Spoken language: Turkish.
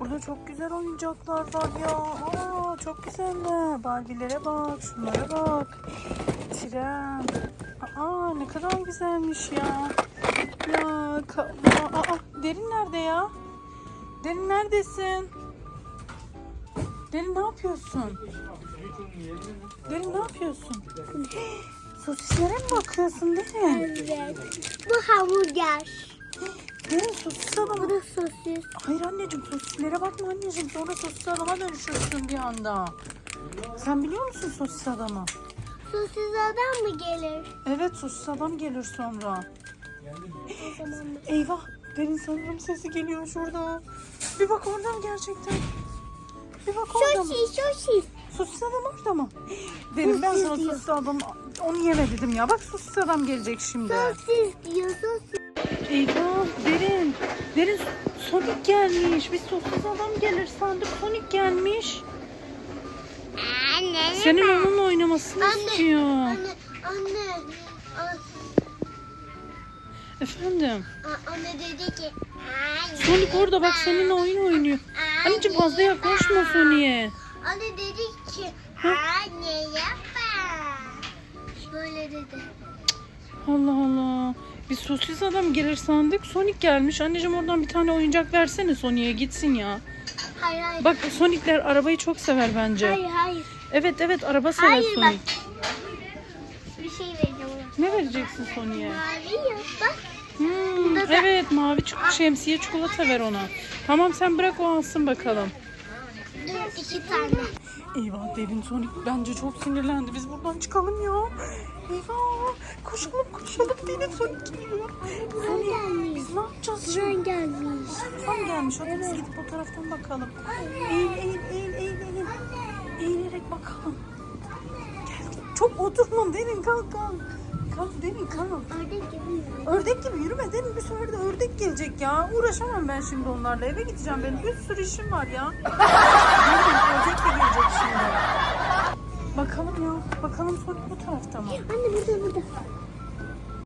Burada çok güzel oyuncaklar var ya. Aa, çok güzeller. Barbilere bak, şunlara bak. Tren. Aa, ne kadar güzelmiş ya. Ya, aa, aa, derin nerede ya? Derin neredesin? Derin ne yapıyorsun? Derin ne yapıyorsun? Sosislere mi bakıyorsun Derin? Evet. Bu hamburger. Derin sosis adamı. Bu da sosis. Hayır anneciğim sosislere bakma anneciğim. Sonra sosis adama dönüşürsün bir anda. Sen biliyor musun sosis adamı? Sosis adam mı gelir? Evet sosis adam gelir sonra. Eyvah derin sanırım sesi geliyor şurada. Bir bak orada mı gerçekten? Bir bak orada mı? Sosis, sosis. Sosis adam orada mı? Derin ben sana sosis adam onu yeme dedim ya. Bak sosis adam gelecek şimdi. Sosis diyor, sosis. Eyvah derin. Derin Sonic gelmiş. Biz sosis adam gelir sandık. Sonic gelmiş. Anne. Senin onunla oynamasını Anne, istiyor. Anne, anne. An- Efendim. a- Anne dedi ki. Anne. Sonic orada bak seninle oyun oynuyor. Anneciğim fazla yaklaşma Sonic'e. Anne dedi ki. Anne yapma. Böyle dedi. Allah Allah. Biz sosis adam gelir sandık. Sonic gelmiş. Anneciğim oradan bir tane oyuncak versene Sonic'e gitsin ya. Hayır hayır. Bak Sonic'ler arabayı çok sever bence. Hayır hayır. Evet evet araba sever Hayır, bak. Sonic. Bir şey vereceğim ona. Ne vereceksin Sonic'e? Mavi yap bak. Hmm, evet mavi çik- şemsiye çikolata ver ona. Tamam sen bırak o alsın bakalım. Dur iki tane. Eyvah derin Sonic bence çok sinirlendi. Biz buradan çıkalım ya. Eyvah koşalım koşalım derin Sonic geliyor. Sonic gelmiş. biz ne yapacağız şimdi? Tren gelmiş. Tam gelmiş. Hadi biz gidip o taraftan bakalım. Eğil eğil eğil eğil eğil. Eğilerek bakalım. Gel. Çok oturma derin kalk kalk. Kalk derin kalk. Ördek gibi. Ördek gibi yürüme derin bir sefer de ördek gelecek ya. Uğraşamam ben şimdi onlarla. Eve gideceğim benim bir sürü işim var ya. Bakalım ya. Bakalım bu, bu tarafta mı? Anne burada burada.